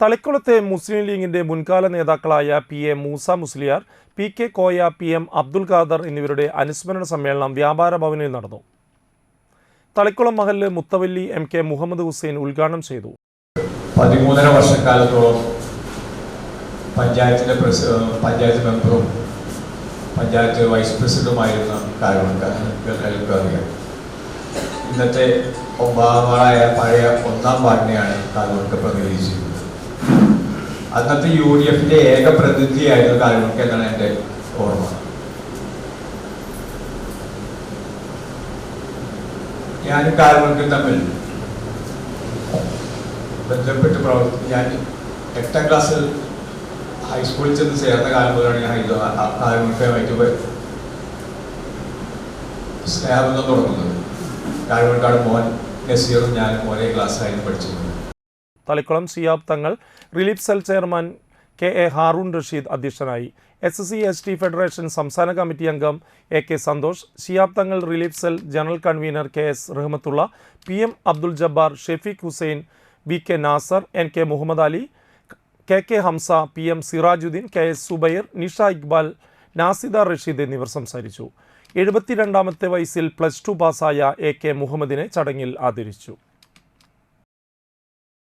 തളിക്കുളത്തെ മുസ്ലിം ലീഗിന്റെ മുൻകാല നേതാക്കളായ P A Moosa Musliyar P K Koya P M Abdul Khader എന്നിവരുടെ അനുസ്മരണ സമ്മേളനം വ്യാപാര ഭവനിൽ നടന്നു. തളിക്കുളം മഹല്ല് മുത്തവല്ലി എം കെ മുഹമ്മദ് ഹുസൈൻ ഉദ്ഘാടനം ചെയ്തു. പതിമൂന്നര വർഷക്കാലത്തോളം പഞ്ചായത്തിലെ പഞ്ചായത്ത് മെമ്പറും പഞ്ചായത്ത് വൈസ് പ്രസിഡന്റുമായിരുന്ന അറിയാം ഇന്നത്തെ ഒമ്പതാം വാർഡായ പഴയ ഒന്നാം വാർഡിനെയാണ് കാലുകൾക്ക് പ്രതിനിധീകരിച്ചിരുന്നത് അന്നത്തെ യു ഡി എഫിന്റെ ഏക പ്രതിനിധിയായിരുന്നു കാര്യങ്ങൾക്ക് എന്നാണ് എന്റെ ഓർമ്മ. ഞാനും കാലുകൾക്ക് തമ്മിൽ ബന്ധപ്പെട്ട് പ്രവർത്തി ഞാൻ എട്ടാം ക്ലാസ്സിൽ ഹൈസ്കൂളിൽ ചെന്ന് ചേർന്ന കാലം മുതലാണ് ഞാൻ കാലുകൾക്കുമായിട്ട് സ്നേഹബന്ധം തുടങ്ങുന്നത്. കാര്യങ്ങൾക്കാണ് മോൻ നസീറും ഞാനും ഒരേ ക്ലാസ്സിലായിരുന്നു പഠിച്ചിരുന്നത്. Thalikulam Siyab Thangal relief cell chairman K A Haroon Rasheed അധ്യക്ഷനായി. S C S T federation സംസ്ഥാന കമ്മിറ്റി അംഗം A K Santhosh Shiyab Thangal relief cell general convener K S Rahmathulla P M Abdul Jabbar Shefeeq Hussain V K Nasar N K Muhammad Ali K K Hamza P M Sirajuddin K S Zubair Nisha Iqbal Naseeda Rasheed എന്നിവർ സംസാരിച്ചു. എഴുപത്തിരണ്ടാമത്തെ വയസ്സിൽ plus two പാസ്സായ A K മുഹമ്മദിനെ ചടങ്ങിൽ ആദരിച്ചു.